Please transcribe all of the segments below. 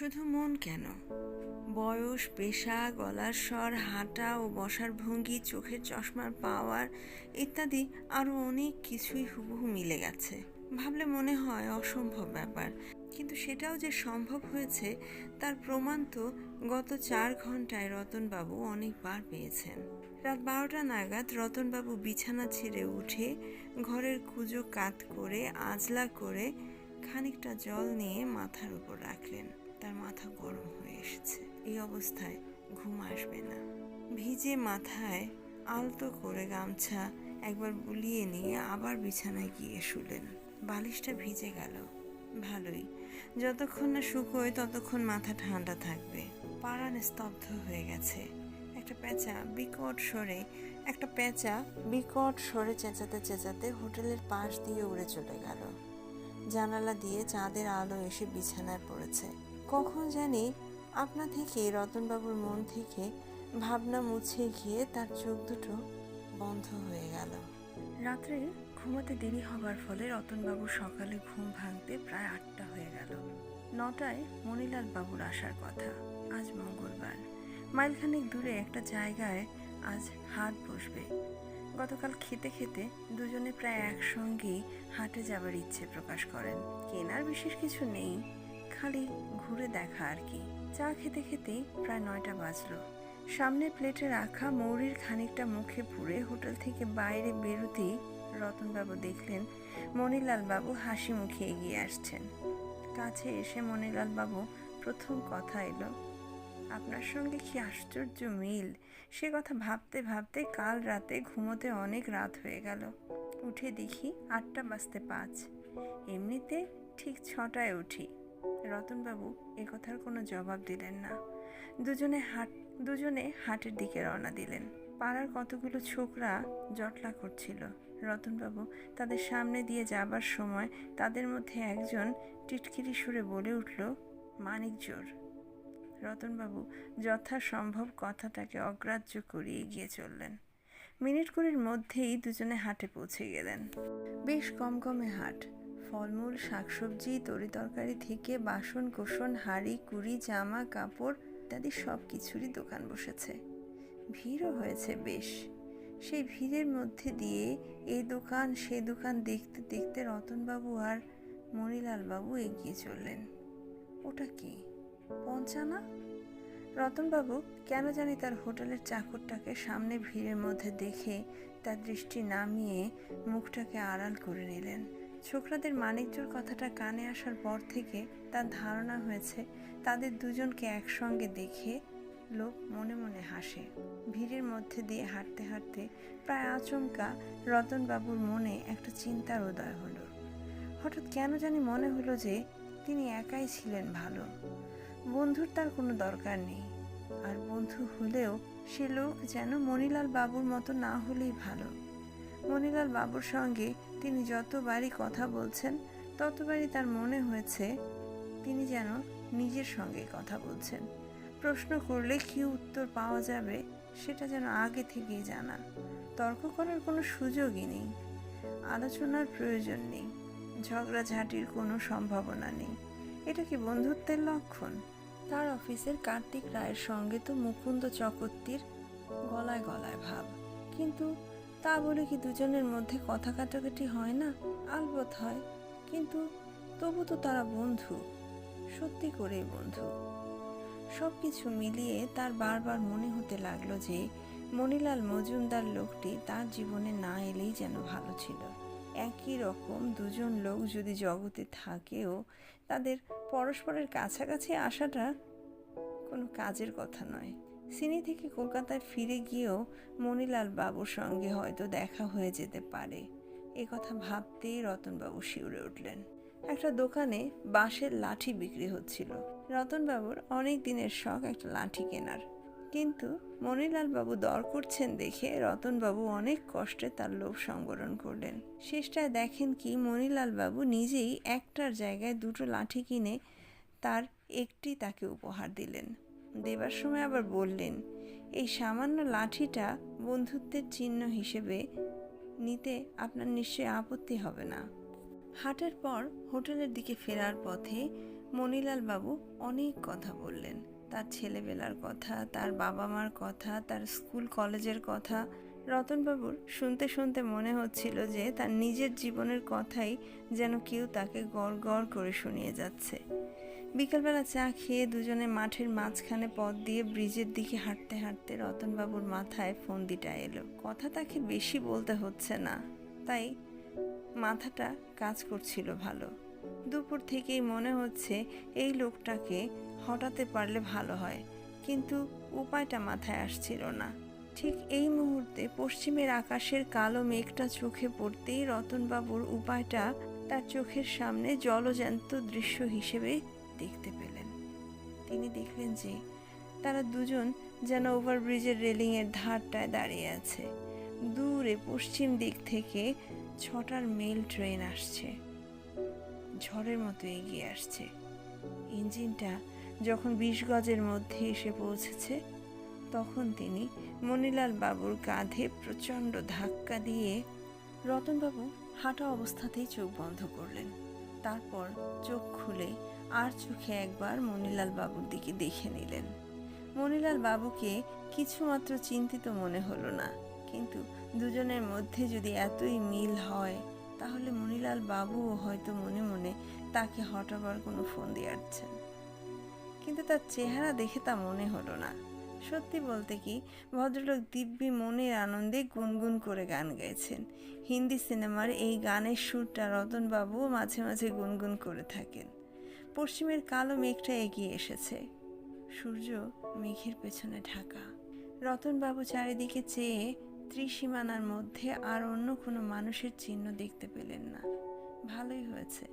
শুধু মন কেন? বয়স, পেশা, গলার স্বর, হাঁটা ও বসার ভঙ্গি, চোখের চশমার পাওয়ার ইত্যাদি আরও অনেক কিছুই হুবহু মিলে গেছে। ভাবলে মনে হয় অসম্ভব ব্যাপার। কিন্তু সেটাও যে সম্ভব হয়েছে, তার প্রমাণ তো গত চার ঘন্টায় রতনবাবু অনেকবার পেয়েছেন। রাত বারোটা নাগাদ রতনবাবু বিছানা ছেড়ে উঠে ঘরের কুজো কাত করে আজলা করে খানিকটা জল নিয়ে মাথার উপর রাখলেন। তার মাথা গরম হয়ে এসেছে। এই অবস্থায় ঘুম আসবে না। ভিজে মাথায় আলতো করে গামছা একবার বুলিয়ে নিয়ে আবার বিছানায় গিয়ে শুলেন। বালিশটা ভিজে গেল। ভালোই। যতক্ষণ না শুকোয় ততক্ষণ মাথা ঠান্ডা থাকবে। পাড়ান স্তব্ধ হয়ে গেছে। একটা পেঁচা বিকট সরে একটা পেঁচা বিকট সরে চেঁচাতে চেঁচাতে হোটেলের পাশ দিয়ে উড়ে চলে গেল। জানালা দিয়ে চাঁদের আলো এসে বিছানায় পড়েছে। কখন জানি আপনা থেকে রতনবাবুর মন থেকে ভাবনা মুছে গিয়ে তার চোখ দুটো বন্ধ হয়ে গেল। রাত্রে ঘুমাতে দেরি হবার ফলে রতনবাবুর সকালে ঘুম ভাঙতে প্রায় আটটা হয়ে গেল। নটায় মণিলাল বাবুর আসার কথা। আজ মঙ্গলবার। মাইলখানেক দূরে একটা জায়গায় আজ হাট বসবে। গতকাল খেতে খেতে দুজনে প্রায় একসঙ্গেই হাটে যাবার ইচ্ছে প্রকাশ করেন। কেনার বিশেষ কিছু নেই। খালি ঘুরে দেখা আর কি। চা খেতে খেতেই প্রায় নয়টা বাজলো। সামনে প্লেটে রাখা মৌরির খানিকটা মুখে পুরে হোটেল থেকে বাইরে বেরোতেই রতনবাবু দেখলেন মণিলাল বাবু হাসি মুখে এগিয়ে আসছেন। কাছে এসে মণিলাল বাবু প্রথম কথা এলো, আপনার সঙ্গে কি আশ্চর্য মিল? সে কথা ভাবতে ভাবতে কাল রাতে ঘুমোতে অনেক রাত হয়ে গেল। উঠে দেখি আটটা বাজতে পাঁচ। এমনিতে ঠিক ছটায় উঠি। রতনবাবু এ কথার কোনো জবাব দিলেন না। দুজনে হাট দুজনে হাটের দিকে রওনা দিলেন। পাড়ার কতগুলো ছোকরা জটলা করছিল। রতনবাবু তাদের সামনে দিয়ে যাবার সময় তাদের মধ্যে একজন টিটকিরি সুরে বলে উঠল, মানিক জোর। রতনবাবু যথাসম্ভব কথাটাকে অগ্রাহ্য করে এগিয়ে চললেন। মিনিট কুড়ির মধ্যেই দুজনে হাটে পৌঁছে গেলেন। বেশ কমকমে হাট। ফলমূল, শাকসবজি তরিতরকারি থেকে বাসন, কোসন, হাঁড়ি, কুড়ি, জামা, কাপড় ইত্যাদি সব কিছুরই দোকান বসেছে। ভিড়ও হয়েছে বেশ। সেই ভিড়ের মধ্যে দিয়ে এই দোকান সে দোকান দেখতে দেখতে রতনবাবু আর মণিলাল বাবু এগিয়ে চললেন। ওটা কি? পঞ্চানা? রতনবাবু কেন জানি তার হোটেলের চাকরটাকে সামনে ভিড়ের মধ্যে দেখে তার দৃষ্টি নামিয়ে মুখটাকে আড়াল করে নিলেন। ছোকরাদের মানিকজোর কথাটা কানে আসার পর থেকে তার ধারণা হয়েছে, তাদের দুজনকে একসঙ্গে দেখে লোক মনে মনে হাসে। ভিড়ের মধ্যে দিয়ে হাঁটতে হাঁটতে প্রায় আচমকা রতনবাবুর মনে একটা চিন্তার উদয় হলো। হঠাৎ কেন জানি মনে হলো যে তিনি একাই ছিলেন ভালো। বন্ধুর তার কোনো দরকার নেই। আর বন্ধু হলেও সে লোক যেন মণিলাল বাবুর মতো না হলেই ভালো। মণিলাল বাবুর সঙ্গে তিনি যতবারই কথা বলছেন, ততবারই তার মনে হয়েছে তিনি যেন নিজের সঙ্গে কথা বলছেন। প্রশ্ন করলে কি উত্তর পাওয়া যাবে, সেটা যেন আগে থেকেই জানা তর্ক করার কোনো সুযোগই নেই, আলোচনার প্রয়োজন নেই, ঝগড়াঝাটির কোনো সম্ভাবনা নেই। এটা কি বন্ধুত্বের লক্ষণ? তার অফিসের কার্তিক রায়ের সঙ্গে তো মুকুন্দ চকর্তির গলায় গলায় ভাব। কিন্তু তা বলে কি দুজনের মধ্যে কথা কাটাকাটি হয় না? আলবত হয়। কিন্তু তবু তো তারা বন্ধু। সত্যি করেই বন্ধু। সব কিছু মিলিয়ে তার বারবার মনে হতে লাগল যে মণিলাল মজুমদার লোকটি তার জীবনে না এলেই যেন ভালো ছিল। একই রকম দুজন লোক যদি জগতে থাকেও তাদের পরস্পরের কাছাকাছি আসাটা কোনো কাজের কথা নয়। সিনি থেকে কলকাতায় ফিরে গিয়েও মণিলাল বাবুর সঙ্গে হয়তো দেখা হয়ে যেতে পারে। এ কথা ভাবতেই রতনবাবু শিউরে উঠলেন। একটা দোকানে বাঁশের লাঠি বিক্রি হচ্ছিল। রতনবাবুর অনেক দিনের শখ একটা লাঠি কেনার। কিন্তু মণিলাল বাবু দর করছেন দেখে রতনবাবু অনেক কষ্টে তার লোভ সংবরণ করলেন। শেষটায় দেখেন কি মণিলাল বাবু নিজেই একটার জায়গায় দুটো লাঠি কিনে তার একটি তাকে উপহার দিলেন। দেবার সময় আবার বললেন, এই সামান্য লাঠিটা বন্ধুত্বের চিহ্ন হিসেবে নিতে আপনার নিশ্চয়ই আপত্তি হবে না। হাটের পর হোটেলের দিকে ফেরার পথে মনিলাল বাবু অনেক কথা বললেন। তার ছেলেবেলার কথা, তার বাবা মার কথা, তার স্কুল কলেজের কথা। রতনবাবুর শুনতে শুনতে মনে হচ্ছিল যে তার নিজের জীবনের কথাই যেন কেউ তাকে গড় গড় করে শুনিয়ে যাচ্ছে। বিকালবেলা চা খেয়ে দুজনে মাঠের মাঝখানে পথ দিয়ে ব্রিজের দিকে হাঁটতে হাঁটতে রতনবাবুর মাথায় ফন্দিটা এলো। কথা তাকে বেশি বলতে হচ্ছে না, তাই মাথাটা কাজ করছিল ভালো। দুপুর থেকেই মনে হচ্ছে এই লোকটাকে হটাতে পারলে ভালো হয়, কিন্তু উপায়টা মাথায় আসছিল না। ঠিক এই মুহূর্তে পশ্চিমের আকাশের কালো মেঘটা চোখে পড়তেই রতনবাবুর উপায়টা তার চোখের সামনে জলজ্যান্ত দৃশ্য হিসেবে দেখতে পেলেন। তিনি দেখলেন যে তারা দুজন যেন ওভারব্রিজের রেলিংয়ের ধারটায় দাঁড়িয়ে আছে। দূরে পশ্চিম দিক থেকে ছটার মেল ট্রেন আসছে। ঝড়ের মতো এগিয়ে আসছে। ইঞ্জিনটা যখন বিশ গজের মধ্যে এসে পৌঁছেছে, তখন তিনি মনিলাল বাবুর কাঁধে প্রচণ্ড ধাক্কা দিয়ে রতনবাবু হাঁটা অবস্থাতেই চোখ বন্ধ করলেন। তারপর চোখ খুলে আর চোখে একবার মনিলাল বাবুর দিকে দেখে নিলেন। মনিলাল বাবুকে কিছুমাত্র চিন্তিত মনে হলো না, কিন্তু দুজনের মধ্যে যদি এতই মিল হয়, তাহলে মনিলাল বাবুও হয়তো মনে মনে তাকে হটাবার কোনো ফোন দিয়ে আসছেন কিন্তু তার চেহারা দেখে তা মনে হলো না। সত্যি বলতে কি, ভদ্রলোক দিব্যি মনের আনন্দে গুনগুন করে গান গাইছেন। হিন্দি সিনেমার এই গানের সুরটা রতনবাবুও মাঝে মাঝে গুনগুন করে থাকেন। পশ্চিমের কালো মেঘটা এগিয়ে এসেছে। সূর্য মেঘের পেছনে ঢাকা। রতনবাবু চারিদিকে চেয়ে ত্রিসীমানার মধ্যে আর অন্য কোনো মানুষের চিহ্ন দেখতে পেলেন না। ভালোই হয়েছে।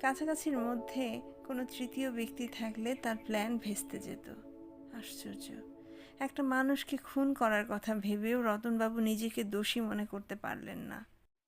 কাছাকাছির মধ্যে কোনো তৃতীয় ব্যক্তি থাকলে তার প্ল্যান ভেস্তে যেত। আশ্চর্য। একটা মানুষকে খুন করার কথা ভেবেও রতনবাবু নিজেকে দোষী মনে করতে পারলেন না।